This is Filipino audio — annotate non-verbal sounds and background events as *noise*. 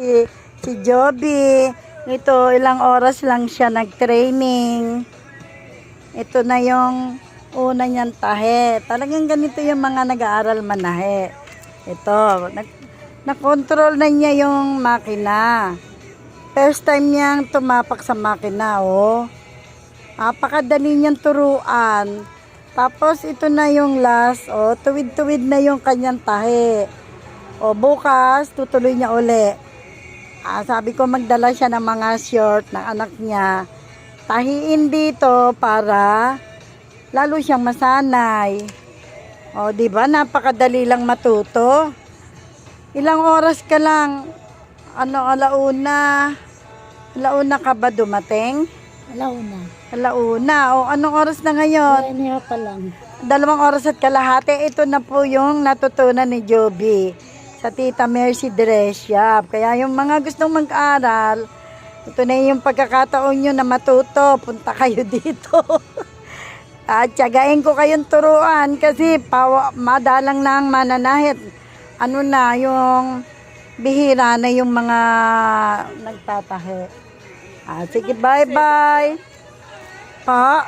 si, si Joby. Ito, ilang oras lang siya nag-training. Ito na yung una niyang tahe. Talagang ganito yung mga nag-aaral manahe. Ito, nag, na-control na niya yung makina. First time niyang tumapak sa makina, oh. Napakadali niyang turuan. Tapos ito na yung last, oh, tuwid-tuwid na yung kanyang tahe. O bukas, tutuloy niya uli. Ah, sabi ko magdala siya ng mga short ng anak niya. Tahiin dito para lalo siyang masanay. O, di ba? Napakadali lang matuto. Ilang oras ka lang, ano, alauna, alauna ka ba dumating? Alauna. Alauna. O, anong oras na ngayon? Kaya pa lang. Dalawang oras at kalahati. Ito na po yung natutunan ni Joby sa Tita Mercy Dress Shop. Kaya yung mga gustong mag-aral, ito na yung pagkakataon nyo na matuto. Punta kayo *laughs* dito. At tiyagain ko kayong turuan kasi pawa, madalang na ang mananahit. Ano na, yung bihira na yung mga nagtatahe. Ah, sige, bye-bye. Pa.